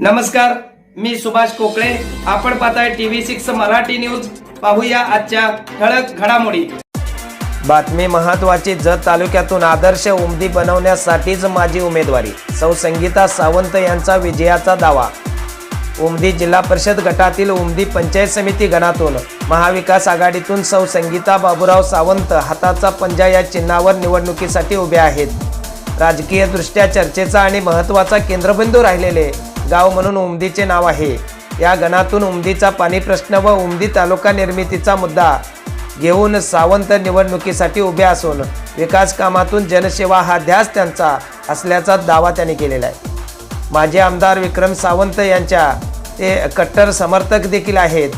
नमस्कार मी सुभाष कोकळे आपण पाहताय टीव्ही सिक्स मराठी न्यूज. पाहूया आजच्या ठळक घडामोडी. बातमी महत्वाची जत तालुक्यातून आदर्श उमदी बनवण्यासाठीच माझी उमेदवारी. सौ संगीता सावंत यांचा विजयाचा दावा. उमदी जिल्हा परिषद गटातील उमदी पंचायत समिती गणातून. महाविकास आघाडीतून सौ संगीता बाबूराव सावंत हाताचा पंजा या चिन्हावर निवडणुकीसाठी उभे आहेत. राजकीयदृष्ट्या चर्चेचा आणि महत्त्वाचा केंद्रबिंदू राहिलेले गाव म्हणून उमदीचे नाव आहे. या गणातून उमदीचा पाणी प्रश्न व उमदी तालुका निर्मितीचा मुद्दा घेऊन सावंत निवडणुकीसाठी उभे असून विकास कामातून जनसेवा हा ध्यास त्यांचा असल्याचा दावा त्यांनी केलेला आहे. माजी आमदार विक्रम सावंत यांच्या ते कट्टर समर्थक देखील आहेत.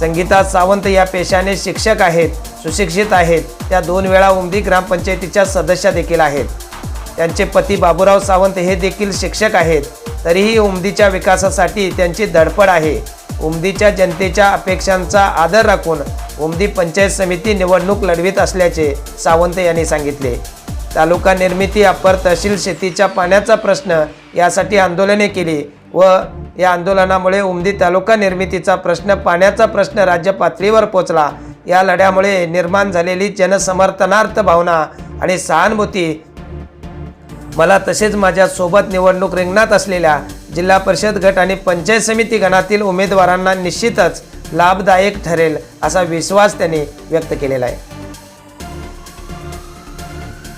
संगीता सावंत या पेशाने शिक्षक आहेत सुशिक्षित आहेत. त्या दोन वेळा उमदी ग्रामपंचायतीच्या सदस्या देखील आहेत. त्यांचे पती बाबूराव सावंत हे देखील शिक्षक आहेत. तरीही उमदीच्या विकासासाठी त्यांची धडपड आहे. उमदीच्या जनतेच्या अपेक्षांचा आदर राखून उमदी पंचायत समिती निवडणूक लढवित असल्याचे सावंत यांनी सांगितले. तालुका निर्मिती अपर तहसील शेतीच्या पाण्याचा प्रश्न यासाठी आंदोलने केली व या आंदोलनामुळे उमदी तालुका निर्मितीचा प्रश्न पाण्याचा प्रश्न राज्य पातळीवर पोचला. या लढ्यामुळे निर्माण झालेली जनसमर्थनार्थ भावना आणि सहानुभूती मला तसेच माझ्या सोबत निवडणूक रिंगणात असलेल्या जिल्हा परिषद गट आणि पंचायत समिती गणातील उमेदवारांना निश्चितच लाभदायक ठरेल असा विश्वास त्यांनी व्यक्त केलेला आहे.